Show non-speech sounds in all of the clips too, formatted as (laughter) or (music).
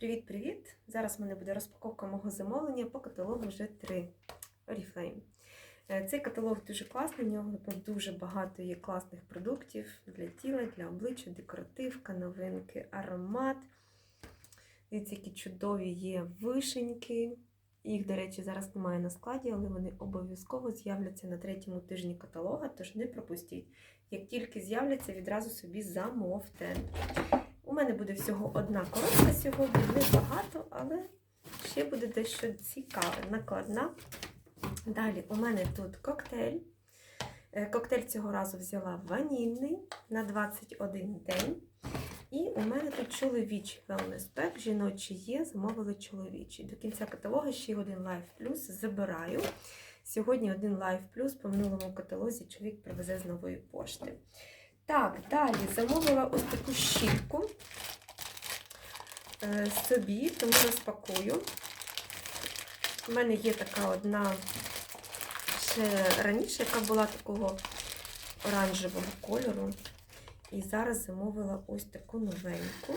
Привіт-привіт! Зараз в мене буде розпаковка мого замовлення по каталогу вже 3 Oriflame. Е, Цей каталог дуже класний, в нього дуже багато є класних продуктів для тіла, для обличчя, декоративка, новинки, аромат. Дивіться, які чудові є вишеньки. Їх, до речі, зараз немає на складі, але вони обов'язково з'являться на третьому тижні каталога, тож не пропустіть. Як тільки з'являться, відразу собі замовте. У мене буде всього одна коробка сьогодні, небагато, але ще буде дещо цікаве, накладна. Далі у мене тут коктейль. Е, Коктейль цього разу взяла ванільний на 21 день. І у мене тут чоловічий wellness pack, жіночий є, замовили чоловічий. До кінця каталога ще один Life Plus забираю. Сьогодні один Life Plus по минулому каталозі чоловік привезе з нової пошти. Так, далі замовила ось таку щітку е, собі, тому розпакую. У мене є така одна ще раніше, яка була такого оранжевого кольору. І зараз замовила ось таку новеньку.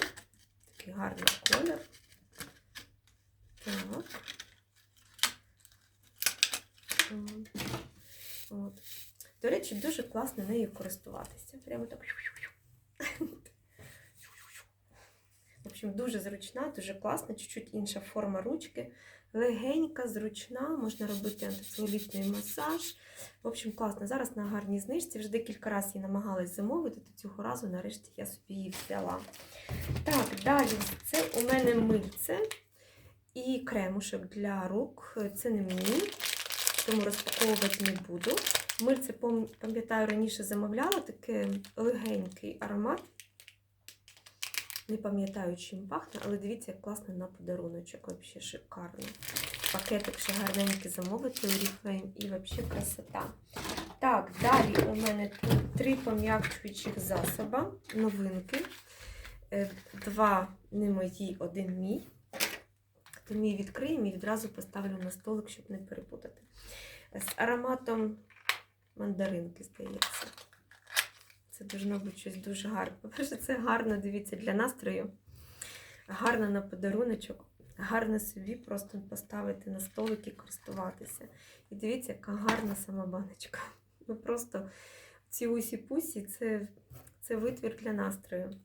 Такий гарний колір. Так. От. До речі, дуже класно нею користуватися. Прямо так. В общем, дуже зручна, дуже класна, чуть-чуть інша форма ручки. Легенька, зручна, можна робити антицелулітний масаж. В общем, класно. Зараз на гарній знижці. Вже декілька разів її намагалась замовити, то цього разу нарешті я собі її взяла. Так, далі це у мене мильце і кремушок для рук. Це не мені, тому розпаковувати не буду. Мильце, пам'ятаю, раніше замовляла такий легенький аромат. Не пам'ятаю, чим пахне, але дивіться, як класно на подаруночок. Взагалі шикарно. Пакетик ще гарненький замовити у Oriflame і взагалі красота. Так, далі у мене тут три пом'якчуючих засоба, новинки. Е, Два не мої, один мій. То мій відкриємо і відразу поставлю на столик, щоб не перепутати. З ароматом мандаринки, здається. Це должно бути щось дуже гарне. По-перше, це гарно, дивіться, для настрою. Гарно на подаруночок. Гарно собі просто поставити на столик і користуватися. І дивіться, яка гарна сама баночка. Ну просто ці усі-пусі це, це витвір для настрою.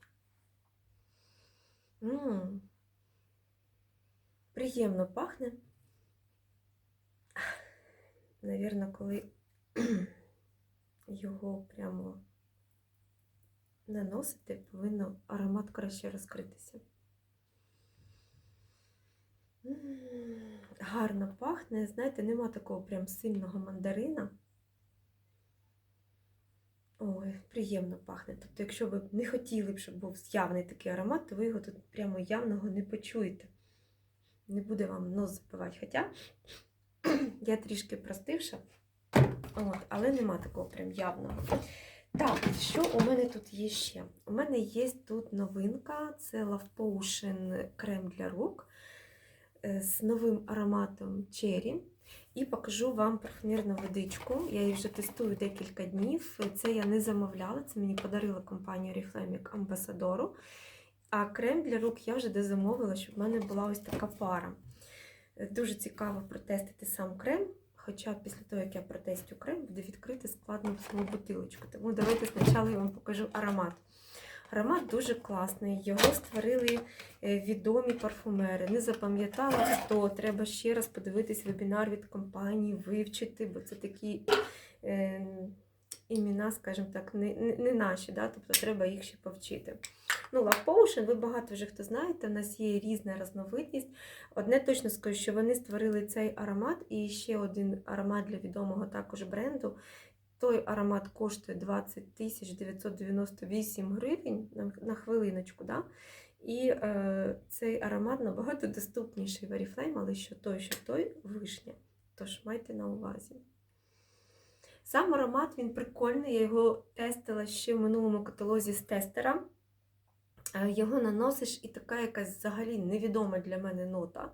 М -м -м. Приємно пахне. Навірно, коли його прямо наносити, повинно аромат краще розкритися. Гарно пахне, знаєте, нема такого прям сильного мандарина. Ой, приємно пахне. Тобто, якщо ви не хотіли б, щоб був явний такий аромат, то ви його тут прямо явного не почуєте. Не буде вам нос запивати. Хоча я трішки простивша, от, але нема такого прям явного. Так, що у мене тут є ще? У мене є тут новинка, це Love Potion крем для рук з новим ароматом Cherry. І покажу вам парфумерну водичку. Я її вже тестую декілька днів. Це я не замовляла, це мені подарила компанія Oriflame амбасадору. А крем для рук я вже дозамовила, щоб в мене була ось така пара. Дуже цікаво протестити сам крем. Хоча після того, як я протестю крем, буде відкрити складно саму бутилочку. Тому давайте спочатку я вам покажу аромат. Аромат дуже класний, його створили відомі парфумери. Не запам'ятала, хто. Треба ще раз подивитись вебінар від компанії, вивчити, бо це такі е, імена, скажімо так, не не, не наші, да? тобто треба їх ще повчити. Ну, Love Potion, ви багато вже хто знаєте, у нас є різна різновидність. Одне точно скажу, що вони створили цей аромат і ще один аромат для відомого також бренду. Той аромат коштує 20 тисяч 998 гривень на, хвилиночку. Да? І е, цей аромат набагато доступніший в Oriflame, але що той, що той вишня. Тож майте на увазі. Сам аромат він прикольний, я його тестила ще в минулому каталозі з тестера. Його наносиш і така якась взагалі невідома для мене нота.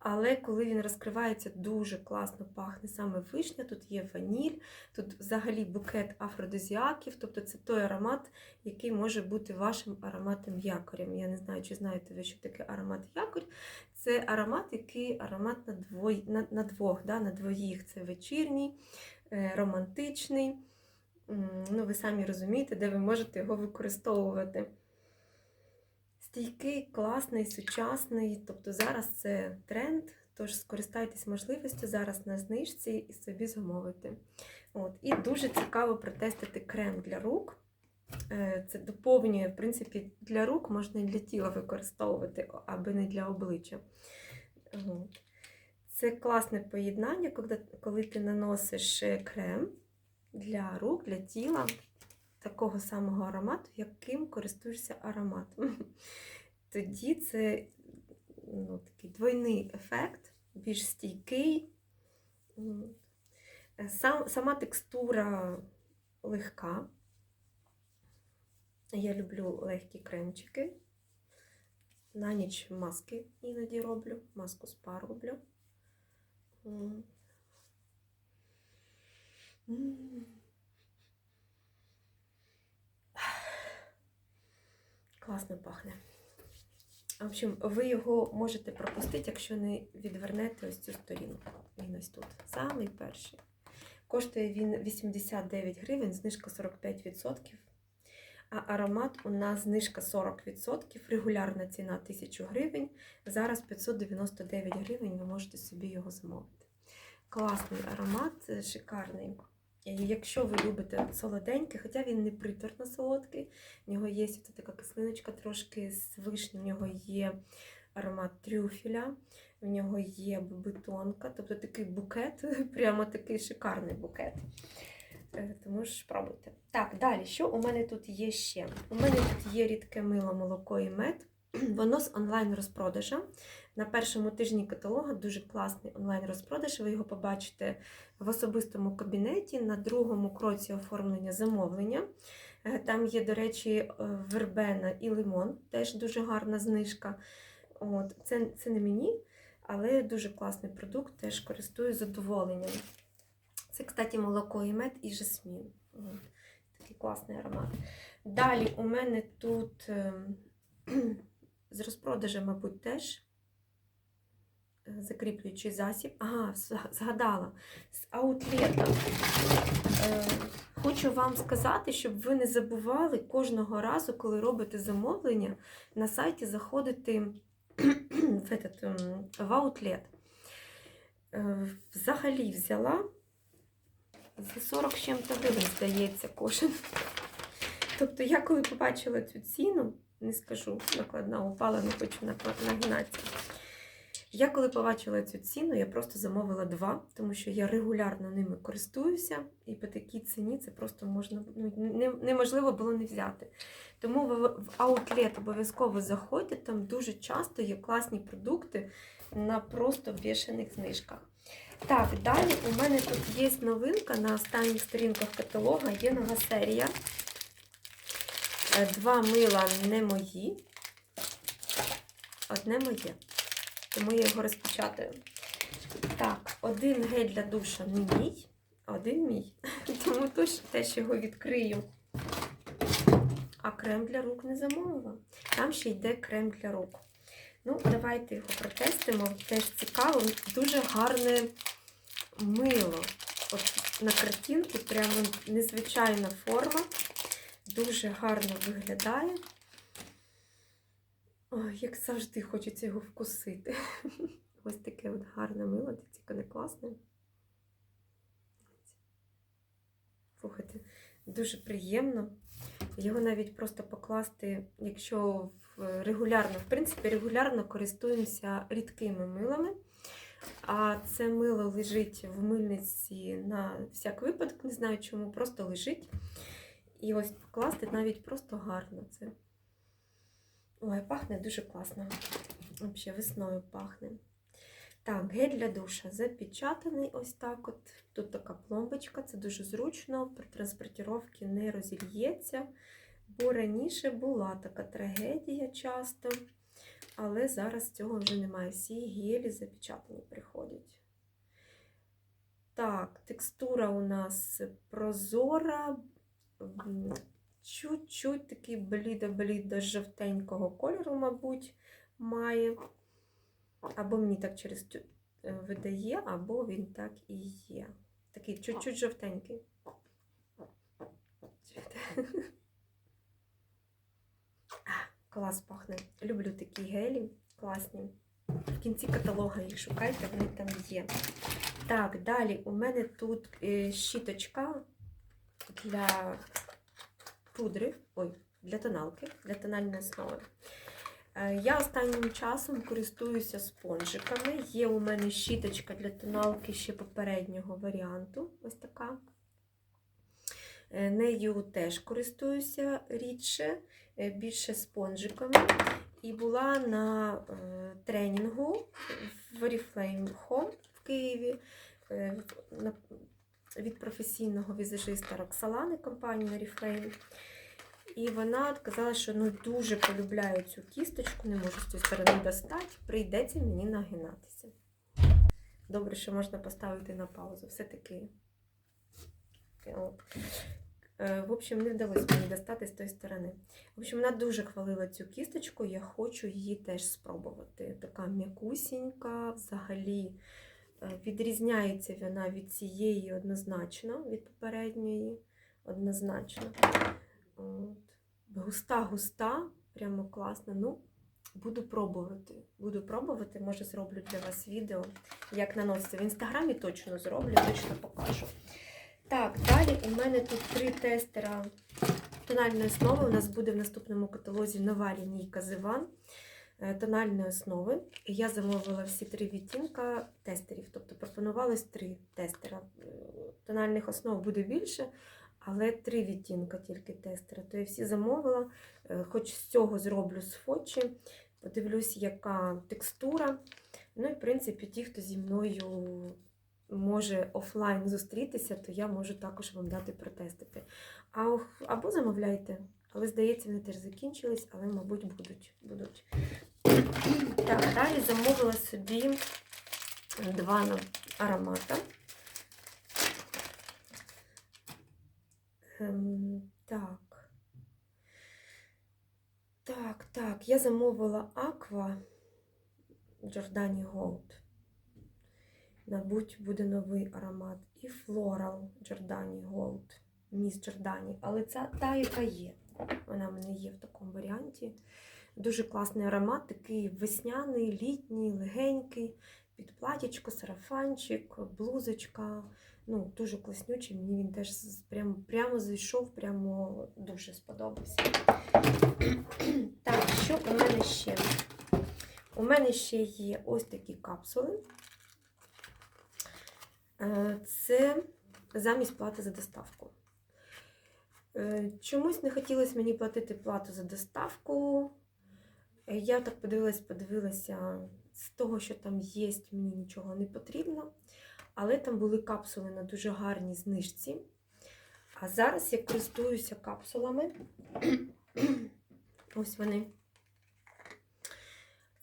Але коли він розкривається, дуже класно пахне саме вишня. Тут є ваніль, тут взагалі букет афродизіаків, тобто це той аромат, який може бути вашим ароматом якорем. Я не знаю, чи знаєте ви, що таке аромат якорь. Це аромат, який аромат на, двой, на, на двох, да, на двоїх. Це вечірній, е, романтичний. Ну, ви самі розумієте, де ви можете його використовувати. Стійкий, класний, сучасний. Тобто зараз це тренд, тож скористайтесь можливістю зараз на знижці і собі замовити. От. І дуже цікаво протестити крем для рук. Е, Це доповнює, в принципі, для рук можна і для тіла використовувати, аби не для обличчя. Це класне поєднання, коли, коли ти наносиш е, крем для рук, для тіла такого самого аромату, яким користуєшся ароматом. (laughs) Тоді це ну, такий двойний ефект, більш стійкий. Е, Сам, сама текстура легка. Я люблю легкі кремчики. На ніч маски іноді роблю, маску спа роблю. Класно пахне. В общем, ви його можете пропустити, якщо не відвернете ось цю сторінку. Він ось тут. Самий перший. Коштує він 89 гривень, знижка 45%. А аромат у нас знижка 40%, регулярна ціна 1000 гривень. Зараз 599 гривень, ви можете собі його замовити. Класний аромат, е, шикарний. Якщо ви любите солоденьке, хоча він не приторно солодкий, в нього є така кислиночка трошки з вишні, в нього є аромат трюфеля, в нього є бетонка, тобто такий букет, (laughs) прямо такий шикарний букет. Е, Тому ж спробуйте. Так, далі, що у мене тут є ще? У мене тут є рідке мило, молоко і мед. (clears throat) Воно з онлайн-розпродажем. На першому тижні каталога дуже класний онлайн-розпродаж. Ви його побачите в особистому кабінеті, на другому кроці оформлення замовлення. Е, Там є, до речі, е, вербена і лимон, теж дуже гарна знижка. От. Це, це не мені, але дуже класний продукт, теж користуюсь задоволенням. Це, кстати, молоко і мед і жасмін. От. Такий класний аромат. Далі у мене тут ем, (clears throat) з розпродажем, мабуть, теж закріплюючий засіб. Ага, згадала. З аутлета. Е, Хочу вам сказати, щоб ви не забували кожного разу, коли робите замовлення, на сайті заходити (clears throat) в, этот, ем, в аутлет. Е, Взагалі взяла за 40 з чим-то гривень, здається, кожен. Тобто я коли побачила цю ціну, не скажу, накладна упала, не хочу нагинатися. Я коли побачила цю ціну, я просто замовила два, тому що я регулярно ними користуюся, і по такій ціні це просто можна ну, не- неможливо було не взяти. Тому в, в аутлет обов'язково заходьте, там дуже часто є класні продукти на просто бешених знижках. Так, далі у мене тут є новинка на останніх сторінках каталога, є нова серія. Е, Два мила не мої, одне моє. Тому я його розпечатаю. Так, один гель для душа мій, один мій. (laughs) Тому теж, його відкрию. А крем для рук не замовила. Там ще йде крем для рук. Ну, давайте його протестимо. Теж цікаво, дуже гарне мило. От на картинці прямо незвичайна форма. Дуже гарно виглядає. Ой, як завжди хочеться його вкусити. (laughs) Ось таке от гарне мило, тільки не класне. Слухайте, дуже приємно. Його навіть просто покласти, якщо регулярно, в принципі, регулярно користуємося рідкими милами. А це мило лежить в мильниці на всяк випадок, не знаю чому, просто лежить. І ось покласти навіть просто гарно це. Ой, пахне дуже класно. Взагалі весною пахне. Так, гель для душа запечатаний ось так. от. Тут така пломбочка, це дуже зручно, при транспортировці не розільється. Бо раніше була така трагедія часто. але зараз цього вже немає. Всі гелі запечатані приходять. Так, текстура у нас прозора, чуть-чуть такий блідо-блідо жовтенького кольору, мабуть, має. Або мені так через е, видає, або він так і є. Такий чуть-чуть жовтенький. Клас пахне. Люблю такі гелі, класні. В кінці каталога їх шукайте, вони там є. Так, далі у мене тут е, щіточка для пудри, ой, для тоналки, для тональної основи. Е, Я останнім часом користуюся спонжиками. Є у мене щіточка для тоналки ще попереднього варіанту. Ось така. Е, Нею теж користуюся рідше, е, більше спонжиками. І була на тренінгу в Oriflame Home в Києві від професійного візажиста Роксалани компанії Oriflame. І вона казала, що ну, дуже полюбляю цю кісточку, не можу з цієї сторони достати, прийдеться мені нагинатися. Добре, що можна поставити на паузу. Все-таки. Е, В общем, не вдалося мені достати з тої сторони. В общем, вона дуже хвалила цю кісточку, я хочу її теж спробувати. Така м'якусінька, взагалі відрізняється вона від цієї однозначно, від попередньої. Однозначно. Густа-густа, прямо класно. Ну, буду пробувати. Буду пробувати, може зроблю для вас відео, як наноситься. В інстаграмі точно зроблю, точно покажу. Так, далі у мене тут три тестера тональної основи. У нас буде в наступному каталозі нова лінійка Зиван е, тональної основи. І я замовила всі три відтінка тестерів. Тобто пропонувалось три тестера. Е, Тональних основ буде більше, але три відтінка тільки тестера. То я всі замовила, Е, хоч з цього зроблю сфотчі, подивлюсь, яка текстура. Ну і в принципі, ті, хто зі мною може офлайн зустрітися, то я можу також вам дати протестити. А, або замовляйте. Але, здається, вони теж закінчились, але, мабуть, будуть. будуть. Так, далі замовила собі два на- аромата. Ем, так. Так, так, я замовила Aqua Giordani Gold. Мабуть, буде новий аромат. І Floral Giordani Gold. Міс Giordani. Але це та, яка є. Вона в мене є в такому варіанті. Дуже класний аромат, такий весняний, літній, легенький, під платічко, сарафанчик, блузочка. Ну, дуже класнючий. Мені він теж прямо, прямо зайшов, прямо дуже сподобався. (clears throat) Так, що у мене ще? У мене ще є ось такі капсули. Е, Це замість плати за доставку. Е, Чомусь не хотілося мені платити плату за доставку. Е, Я так подивилась, подивилася, з того, що там є, мені нічого не потрібно. Але там були капсули на дуже гарній знижці. А зараз я користуюся капсулами. (clears throat) Ось вони.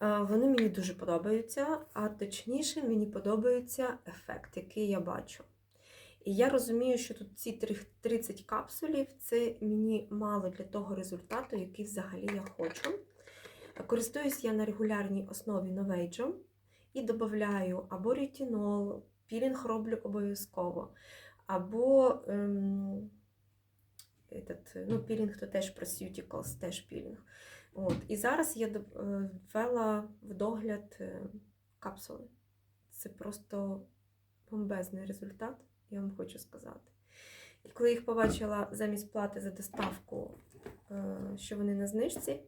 Е, Вони мені дуже подобаються, а точніше, мені подобається ефект, який я бачу. І я розумію, що тут ці 30 капсулів це мені мало для того результату, який взагалі я хочу. Користуюсь я на регулярній основі новейджом і додаю або ретинол, пілінг роблю обов'язково, або ем, этот, ну, пілінг то теж Proceuticals, теж пілінг. От. І зараз я е, ввела в догляд е, капсули. Це просто бомбезний результат, я вам хочу сказати. І коли їх побачила замість плати за доставку, е, що вони на знижці,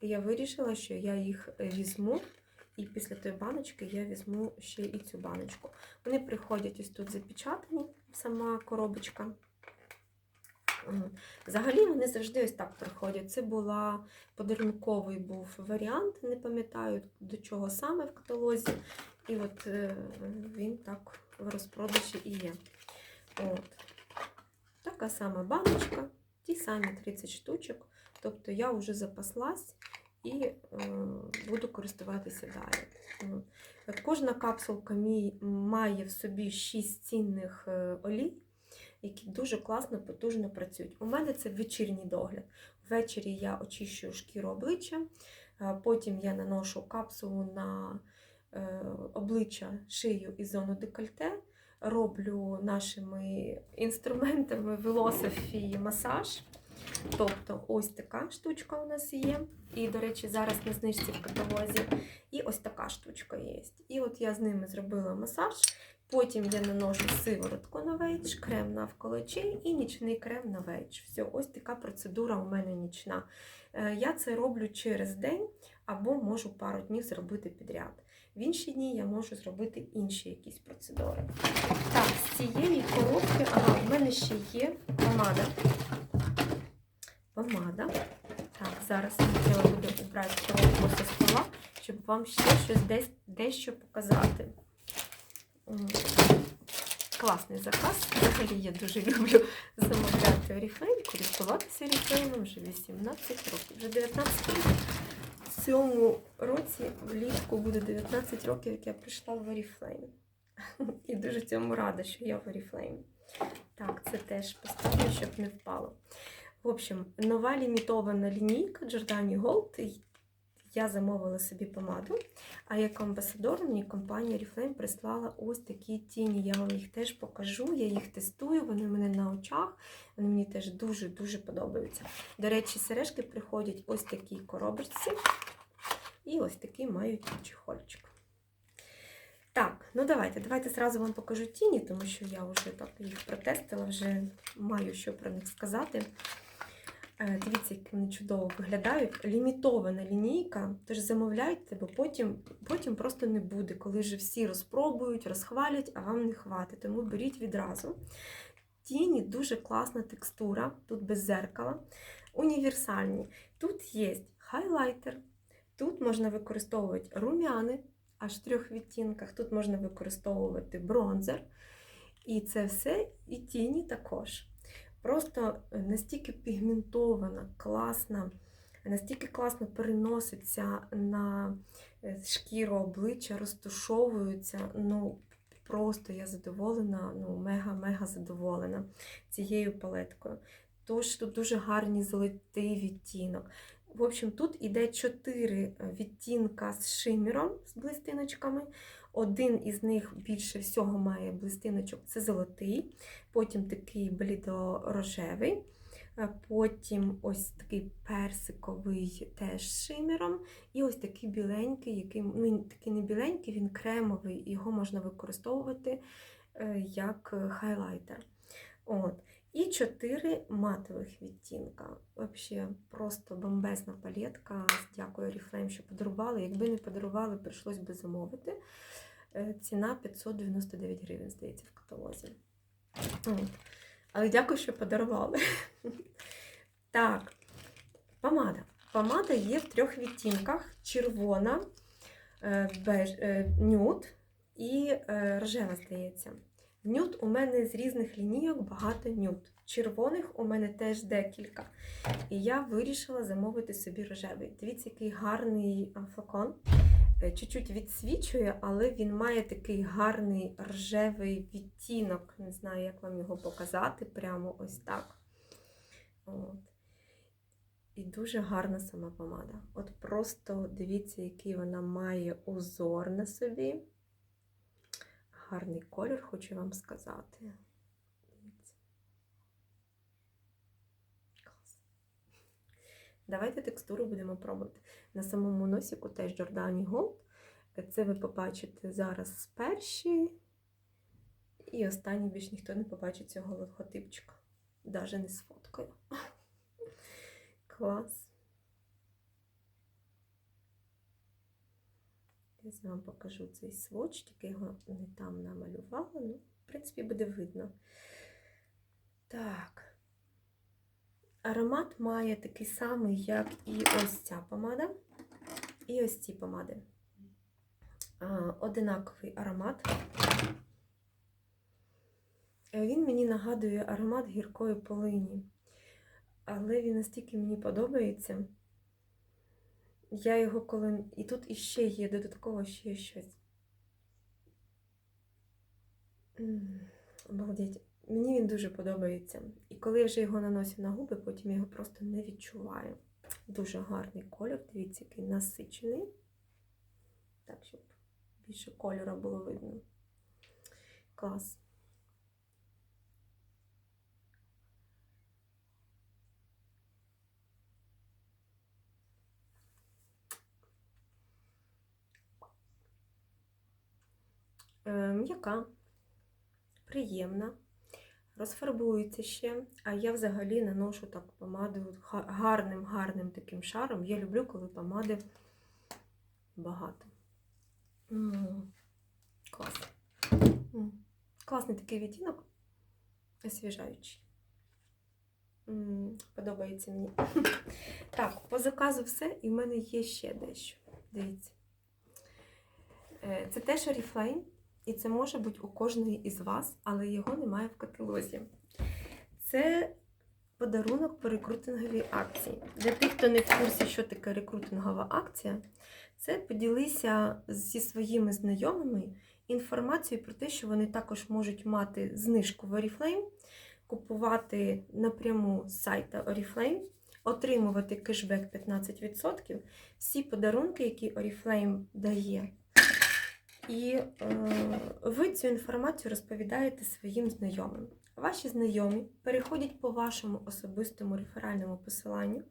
я вирішила, що я їх візьму. І після тої баночки я візьму ще і цю баночку. Вони приходять ось тут запечатані, сама коробочка. Взагалі вони завжди ось так приходять. Це була подарунковий був варіант, не пам'ятаю до чого саме в каталозі. І от е, він так в розпродажі і є. От. Така сама баночка, ті самі 30 штучок. Тобто я вже запаслась і е, буду користуватися далі. От Кожна капсулка мій має в собі 6 цінних е, олій, які дуже класно, потужно працюють. У мене це вечірній догляд. Ввечері я очищую шкіру обличчя, е, потім я наношу капсулу на е, обличчя, шию і зону декольте. Роблю нашими інструментами філософії масаж. Тобто ось така штучка у нас є. І, до речі, зараз на знижці в каталозі. І ось така штучка є. І от я з ними зробила масаж. Потім я наношу сиворотку на вейдж, крем навколо очей і нічний крем на вейдж. Все, ось така процедура у мене нічна. Е, Я це роблю через день або можу пару днів зробити підряд. В інші дні я можу зробити інші якісь процедури. Так, з цієї коробки, ага, в мене ще є помада. Помада. Так, зараз мені треба буде убрати коробку зі стола, щоб вам ще щось десь дещо показати. Класний заказ. Взагалі я дуже люблю замовляти Oriflame, користуватися Oriflame вже 18 років, вже 19 років. Цьому році влітку буде 19 років, як я прийшла в Oriflame. І дуже цьому рада, що я в Oriflame. Так, це теж поставлю, щоб не впало. В общем, нова лімітована лінійка Giordani Gold. Я замовила собі помаду, а як амбасадор мені компанія Oriflame прислала ось такі тіні. Я вам їх теж покажу, я їх тестую, вони в мене на очах, вони мені теж дуже-дуже подобаються. До речі, сережки приходять ось такі коробочці, і ось такий мають чехольчик. Так, ну давайте, давайте зразу вам покажу тіні, тому що я вже так їх протестила, вже маю що про них сказати. Е, Дивіться, як вони чудово виглядають. Лімітована лінійка, тож замовляйте, бо потім, потім просто не буде, коли вже всі розпробують, розхвалять, а вам не хватить. Тому беріть відразу. Тіні дуже класна текстура, тут без зеркала, універсальні. Тут є хайлайтер, тут можна використовувати рум'яни, аж в трьох відтінках, тут можна використовувати бронзер. І це все, і тіні також. Просто настільки пігментована, класна, настільки класно переноситься на е, шкіру обличчя, розтушовуються. Ну, просто я задоволена, ну, мега-мега задоволена цією палеткою. Тож тут дуже гарний золотий відтінок. В общем, тут іде 4 відтінка з шиміром, з блистиночками. Один із них більше всього має блистиночок, це золотий, потім такий блідорожевий, е, потім ось такий персиковий теж з шимером, і ось такий біленький, який ну, такий не біленький, він кремовий, його можна використовувати е, як хайлайтер. От. І чотири матових відтінка. Взагалі, просто бомбезна палетка. Дякую Oriflame, що подарували. Якби не подарували, прийшлось би замовити. Е, Ціна 599 гривень, здається, в каталозі. Але дякую, що подарували. (laughs) Так, помада. Помада є в трьох відтінках: червона, е, беж, е, нюд і рожева, здається. Нюд у мене з різних лінійок багато нюд. Червоних у мене теж декілька. І я вирішила замовити собі рожевий. Дивіться, який гарний флакон. Е, Чуть-чуть відсвічує, але він має такий гарний рожевий відтінок. Не знаю, як вам його показати. Прямо ось так. От. І дуже гарна сама помада. От просто дивіться, який вона має узор на собі. Гарний колір, хочу вам сказати. Дивіться. Клас. Давайте текстуру будемо пробувати. На самому носіку теж Giordani Gold. Це ви побачите зараз перші. І останній більш ніхто не побачить цього логотипчика. Даже не з фоткою. (laughs) Клас. Я вам покажу цей сводч, тільки його не там намалювала. Ну, в принципі, буде видно. Так. Аромат має такий самий, як і ось ця помада, і ось ці помади. Одинаковий аромат. Він мені нагадує аромат гіркої полині. Але він настільки мені подобається. Я його коли. І тут іще є додатково ще щось. Обалдеть. Мені він дуже подобається. І коли я вже його наношу на губи, потім я його просто не відчуваю. Дуже гарний колір, дивіться, який насичений. Так, щоб більше кольору було видно. Клас. Е, М'яка, приємна, розфарбується ще, а я взагалі наношу так помаду гарним, гарним таким шаром. Я люблю, коли помади багато. Клас. Класний такий відтінок, освіжаючий. Подобається мені. (laughs) Так, по заказу все, і в мене є ще дещо. Дивіться. Е, Це теж Oriflame, і це може бути у кожної із вас, але його немає в каталозі. Це подарунок по рекрутинговій акції. Для тих, хто не в курсі, що таке рекрутингова акція, це поділися зі своїми знайомими інформацією про те, що вони також можуть мати знижку в Oriflame, купувати напряму з сайта Oriflame, отримувати кешбек 15%, всі подарунки, які Oriflame дає. І е, ви цю інформацію розповідаєте своїм знайомим. Ваші знайомі переходять по вашому особистому реферальному посиланню.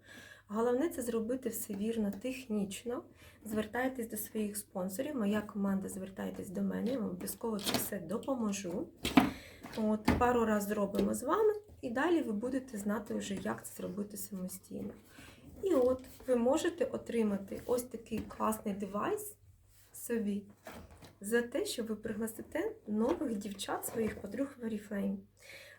Головне це зробити все вірно, технічно. Звертайтесь до своїх спонсорів. Моя команда звертайтесь до мене, я вам обов'язково це все допоможу. От, пару раз зробимо з вами, і далі ви будете знати вже, як це зробити самостійно. І от ви можете отримати ось такий класний девайс собі за те, що ви пригласите нових дівчат, своїх подруг в Oriflame.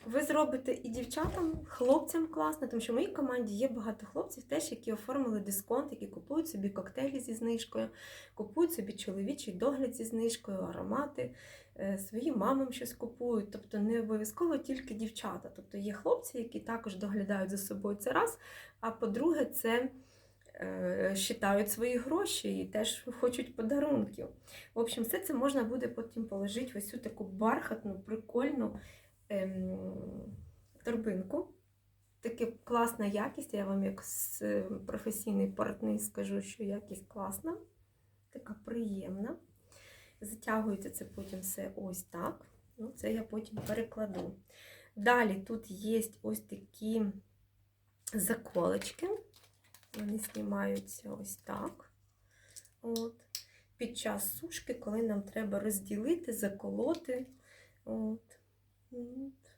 Ви зробите і дівчатам, хлопцям класно, тому що в моїй команді є багато хлопців, теж, які оформили дисконт, які купують собі коктейлі зі знижкою, купують собі чоловічий догляд зі знижкою, аромати, е, своїм мамам щось купують. Тобто не обов'язково тільки дівчата. Тобто є хлопці, які також доглядають за собою це раз. А по-друге, це считають свої гроші і теж хочуть подарунків. В общем, все це можна буде потім положити в ось цю таку бархатну, прикольну ем, торбинку. Таке класна якість, я вам як с- е, професійний партнер скажу, що якість класна, така приємна. Затягується це потім все ось так. Ну, це я потім перекладу. Далі тут є ось такі заколочки. Вони знімаються ось так. От. Під час сушки, коли нам треба розділити, заколоти. От. От.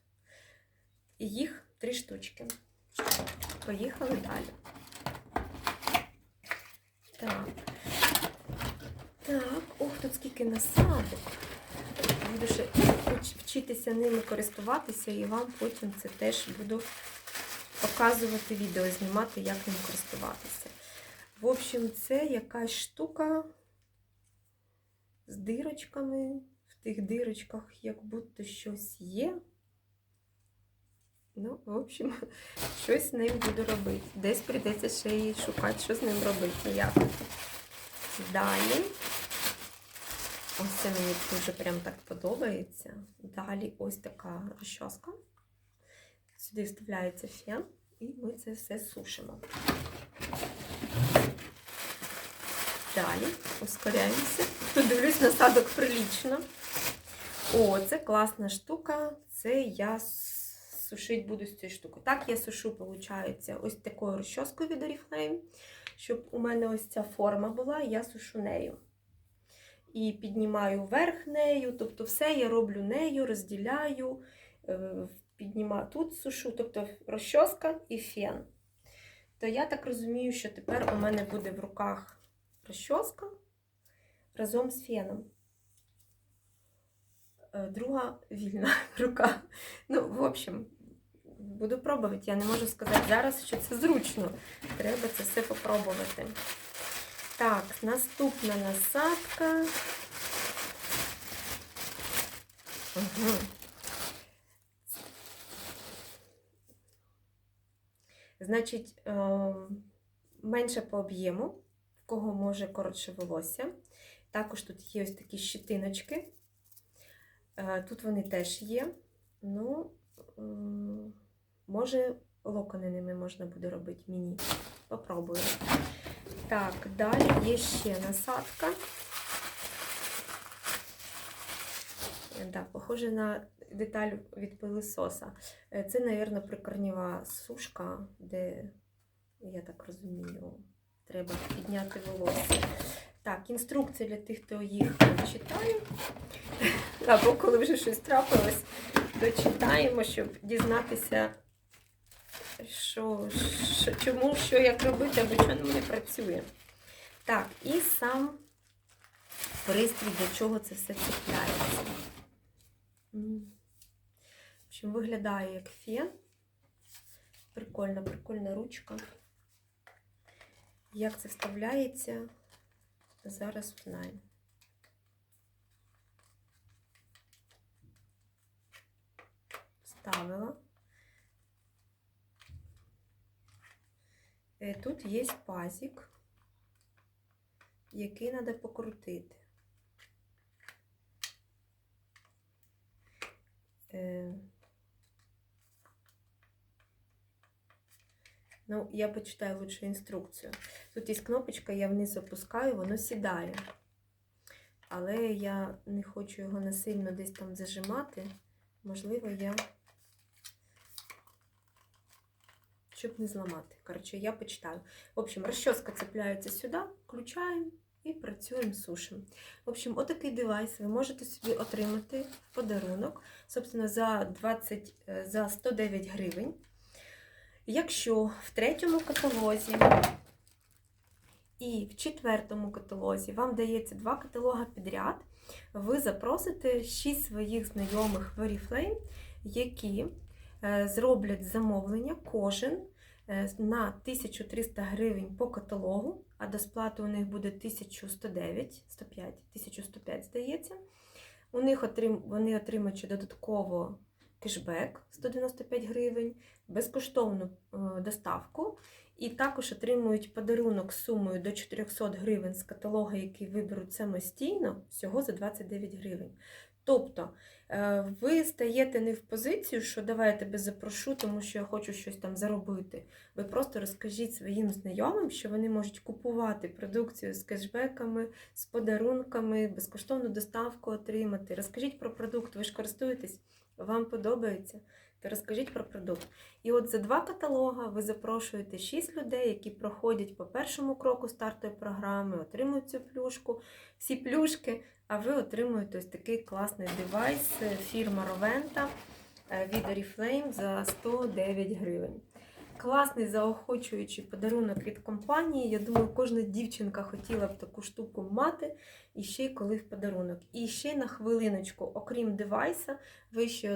І їх три штучки. Поїхали далі. Так. Так, ох, тут скільки насадок. Буду ще вчитися ними користуватися, і вам потім це теж буду показувати відео, знімати, як ним користуватися. В общем, це якась штука з дирочками. В тих дирочках як будто щось є. Ну, в общем, (laughs) щось з ним буду робити. Десь прийдеться ще і шукати, що з ним робити. Як. Далі. Ось це мені дуже прям так подобається. Далі ось така розчоска. Сюди вставляється фен, і ми це все сушимо. Далі ускоряємося. Тут дивлюсь, насадок прилічно. О, це класна штука. Це я с- сушить буду з цією штукою. Так, я сушу, виходить, ось такою розчоскою від Oriflame, щоб у мене ось ця форма була, я сушу нею. І піднімаю вверх нею, тобто все я роблю нею, розділяю, е, піднімаю тут сушу, тобто розчоска і фен. То я так розумію, що тепер у мене буде в руках розчоска разом з феном. Е, Друга вільна (laughs) рука. Ну, в общем, буду пробувати. Я не можу сказати зараз, що це зручно. Треба це все попробувати. Так, наступна насадка. Угу. Значить, е, менше по об'єму. В кого може коротше волосся. Також тут є ось такі щитиночки. Е, Тут вони теж є. Ну, може, локони ними можна буде робити мені. Попробую. Так, далі є ще насадка. Е, Да, похоже на деталь від пилисоса. Е, Це, мабуть, прикорнєва сушка, де, я так розумію, треба підняти волосся. Так, інструкції для тих, хто їх читає. Або коли вже щось трапилось, то читаємо, щоб дізнатися, що, що, чому, що як робити, або що не працює. Так, і сам пристрій, для чого це все цепляється. М. Виглядає як фен. Прикольна, прикольна ручка. Як це вставляється, зараз знаємо. Вставила. Е, Тут є пазик, який треба покрутити. Ну, я почитаю лучше інструкцію. Тут є кнопочка, я вниз опускаю, воно сідає. Але я не хочу його насильно десь там зажимати. Можливо, я. Щоб не зламати. Коротше, я почитаю. В общем, розчоска цепляється сюди, включаємо і працюємо сушимо. В общем, отакий девайс ви можете собі отримати в подарунок. Собственно, за 20, е, за 109 гривень. Якщо в третьому каталозі і в четвертому каталозі вам дається два каталога підряд, ви запросите 6 своїх знайомих в Oriflame, які е, зроблять замовлення кожен на 1300 гривень по каталогу, а до сплати у них буде 1109, 105, 1105, здається. У них отрим, вони отримають ще додатково кешбек 195 гривень, безкоштовну е, доставку, і також отримують подарунок сумою до 400 гривень з каталога, який виберуть самостійно, всього за 29 гривень. Тобто е, ви стаєте не в позицію, що давай я тебе запрошу, тому що я хочу щось там заробити. Ви просто розкажіть своїм знайомим, що вони можуть купувати продукцію з кешбеками, з подарунками, безкоштовну доставку отримати. Розкажіть про продукт, ви ж користуєтесь, вам подобається, то розкажіть про продукт. І от за два каталога ви запрошуєте 6 людей, які проходять по першому кроку стартової програми, отримують цю плюшку, всі плюшки, а ви отримуєте ось такий класний девайс е, фірма е, від Oriflame за 109 гривень. Класний заохочуючий подарунок від компанії. Я думаю, кожна дівчинка хотіла б таку штуку мати, і ще й коли в подарунок. І ще на хвилиночку, окрім девайса, ви ще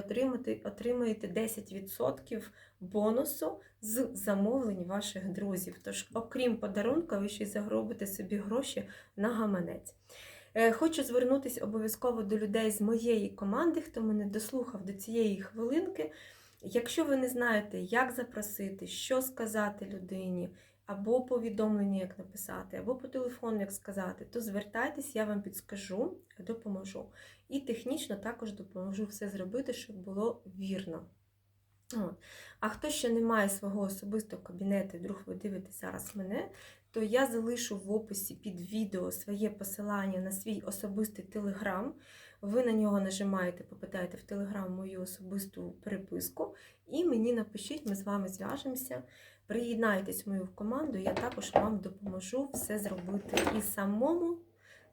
отримаєте 10% бонусу з замовлень ваших друзів. Тож, окрім подарунка, ви ще й загробите собі гроші на гаманець. Е, Хочу звернутися обов'язково до людей з моєї команди, хто мене дослухав до цієї хвилинки. Якщо ви не знаєте, як запросити, що сказати людині, або повідомлення, як написати, або по телефону, як сказати, то звертайтесь, я вам підскажу, допоможу. І технічно також допоможу все зробити, щоб було вірно. От. А хто ще не має свого особистого кабінету, вдруг ви дивитесь зараз мене, то я залишу в описі під відео своє посилання на свій особистий телеграм. Ви на нього нажимаєте, попитаєте в телеграм мою особисту переписку, і мені напишіть, ми з вами зв'яжемося. Приєднайтесь в мою команду, я також вам допоможу все зробити і самому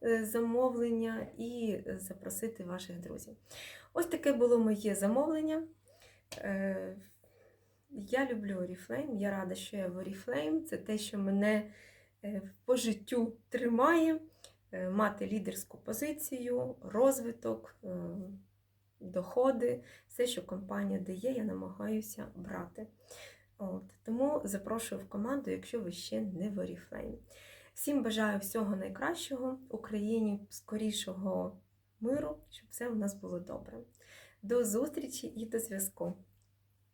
е, замовлення, і е, запросити ваших друзів. Ось таке було моє замовлення. Я люблю Oriflame, я рада, що я в Oriflame. Це те, що мене е, по життю тримає, е, мати лідерську позицію, розвиток, е, доходи, все, що компанія дає, я намагаюся брати. От. Тому запрошую в команду, якщо ви ще не в Oriflame. Всім бажаю всього найкращого, Україні скорішого миру, щоб все у нас було добре. До зустрічі і до зв'язку!